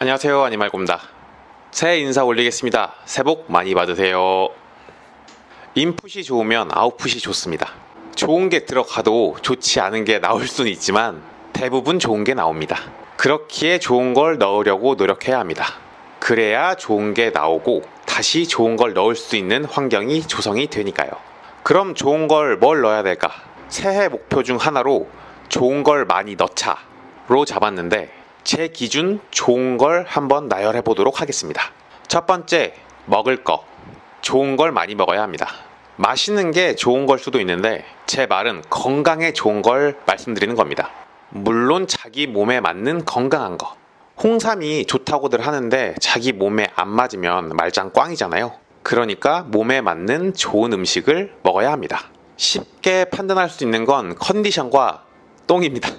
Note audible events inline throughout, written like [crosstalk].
안녕하세요 아니말고입니다. 새해 인사 올리겠습니다. 새해 복 많이 받으세요. 인풋이 좋으면 아웃풋이 좋습니다. 좋은 게 들어가도 좋지 않은 게 나올 수는 있지만 대부분 좋은 게 나옵니다. 그렇기에 좋은 걸 넣으려고 노력해야 합니다. 그래야 좋은 게 나오고 다시 좋은 걸 넣을 수 있는 환경이 조성이 되니까요. 그럼 좋은 걸 뭘 넣어야 될까? 새해 목표 중 하나로 좋은 걸 많이 넣자로 잡았는데 제 기준 좋은 걸 한번 나열해 보도록 하겠습니다. 첫 번째, 먹을 거. 좋은 걸 많이 먹어야 합니다. 맛있는 게 좋은 걸 수도 있는데 제 말은 건강에 좋은 걸 말씀드리는 겁니다. 물론 자기 몸에 맞는 건강한 거. 홍삼이 좋다고들 하는데 자기 몸에 안 맞으면 말짱 꽝이잖아요. 그러니까 몸에 맞는 좋은 음식을 먹어야 합니다. 쉽게 판단할 수 있는 건 컨디션과 똥입니다.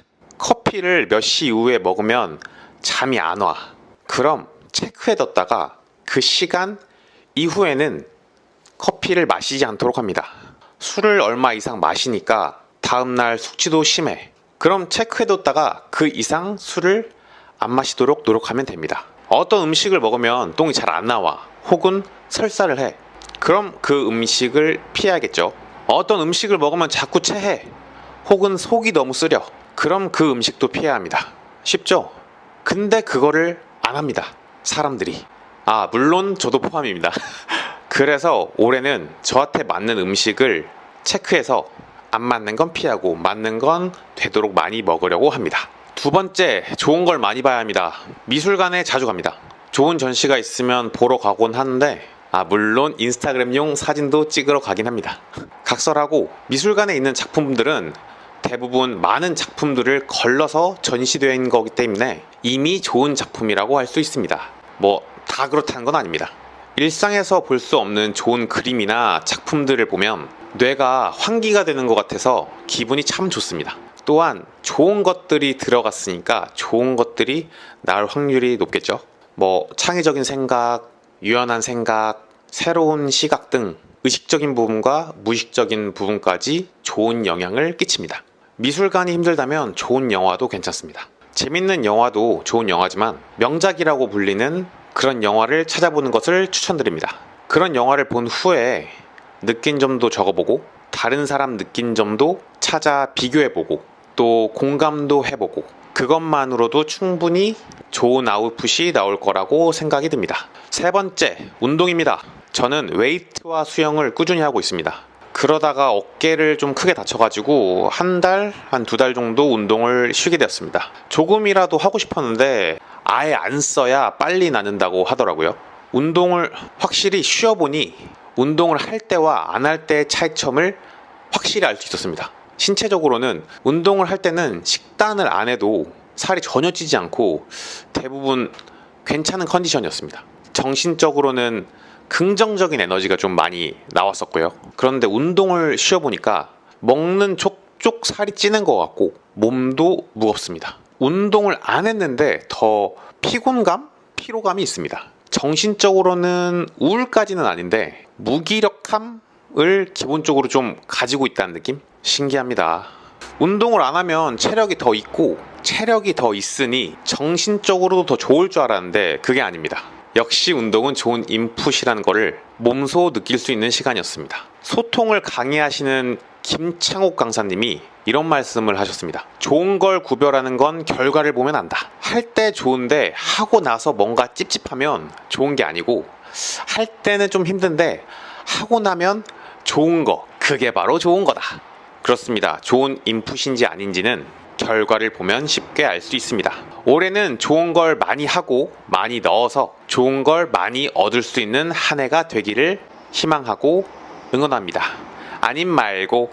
커피를 몇 시 이후에 먹으면 잠이 안 와. 그럼 체크해뒀다가 그 시간 이후에는 커피를 마시지 않도록 합니다. 술을 얼마 이상 마시니까 다음날 숙취도 심해. 그럼 체크해뒀다가 그 이상 술을 안 마시도록 노력하면 됩니다. 어떤 음식을 먹으면 똥이 잘 안 나와. 혹은 설사를 해. 그럼 그 음식을 피해야겠죠. 어떤 음식을 먹으면 자꾸 체해. 혹은 속이 너무 쓰려. 그럼 그 음식도 피해야 합니다. 쉽죠? 근데 그거를 안 합니다. 사람들이. 아, 물론 저도 포함입니다. [laughs] 그래서 올해는 저한테 맞는 음식을 체크해서 안 맞는 건 피하고 맞는 건 되도록 많이 먹으려고 합니다. 두 번째, 좋은 걸 많이 봐야 합니다. 미술관에 자주 갑니다. 좋은 전시가 있으면 보러 가곤 하는데 아, 물론 인스타그램용 사진도 찍으러 가긴 합니다. [laughs] 각설하고 미술관에 있는 작품들은 대부분 많은 작품들을 걸러서 있는 거기 때문에 이미 좋은 작품이라고 할 수 있습니다. 뭐 다 그렇다는 건 아닙니다. 일상에서 볼 수 없는 좋은 그림이나 작품들을 보면 뇌가 환기가 되는 것 같아서 기분이 참 좋습니다. 또한 좋은 것들이 들어갔으니까 좋은 것들이 나올 확률이 높겠죠. 뭐 창의적인 생각, 유연한 생각, 새로운 시각 등 의식적인 부분과 무의식적인 부분까지 좋은 영향을 끼칩니다. 미술관이 힘들다면 좋은 영화도 괜찮습니다. 재밌는 영화도 좋은 영화지만 명작이라고 불리는 그런 영화를 찾아보는 것을 추천드립니다. 그런 영화를 본 후에 느낀 점도 적어보고 다른 사람 느낀 점도 찾아 비교해보고 또 공감도 해보고 그것만으로도 충분히 좋은 아웃풋이 나올 거라고 생각이 듭니다. 세 번째, 운동입니다. 저는 웨이트와 수영을 꾸준히 하고 있습니다. 그러다가 어깨를 좀 크게 다쳐가지고 한 달, 한 두 달 정도 운동을 쉬게 되었습니다. 조금이라도 하고 싶었는데 아예 안 써야 빨리 낫는다고 하더라고요. 운동을 확실히 쉬어보니 운동을 할 때와 안 할 때의 차이점을 확실히 알 수 있었습니다. 신체적으로는 운동을 할 때는 식단을 안 해도 살이 전혀 찌지 않고 대부분 괜찮은 컨디션이었습니다. 정신적으로는 긍정적인 에너지가 좀 많이 나왔었고요. 그런데 운동을 쉬어보니까 먹는 족족 살이 찌는 것 같고 몸도 무겁습니다. 운동을 안 했는데 더 피곤감? 피로감이 있습니다. 정신적으로는 우울까지는 아닌데 무기력함을 기본적으로 좀 가지고 있다는 느낌? 신기합니다. 운동을 안 하면 체력이 더 있고 체력이 더 있으니 정신적으로도 더 좋을 줄 알았는데 그게 아닙니다. 역시 운동은 좋은 인풋이라는 것을 몸소 느낄 수 있는 시간이었습니다. 소통을 강의하시는 김창옥 강사님이 이런 말씀을 하셨습니다. 좋은 걸 구별하는 건 결과를 보면 안다. 할 때 좋은데 하고 나서 뭔가 찝찝하면 좋은 게 아니고 할 때는 좀 힘든데 하고 나면 좋은 거 그게 바로 좋은 거다. 그렇습니다. 좋은 인풋인지 아닌지는 결과를 보면 쉽게 알 수 있습니다. 올해는 좋은 걸 많이 하고 많이 넣어서 좋은 걸 많이 얻을 수 있는 한 해가 되기를 희망하고 응원합니다. 아님 말고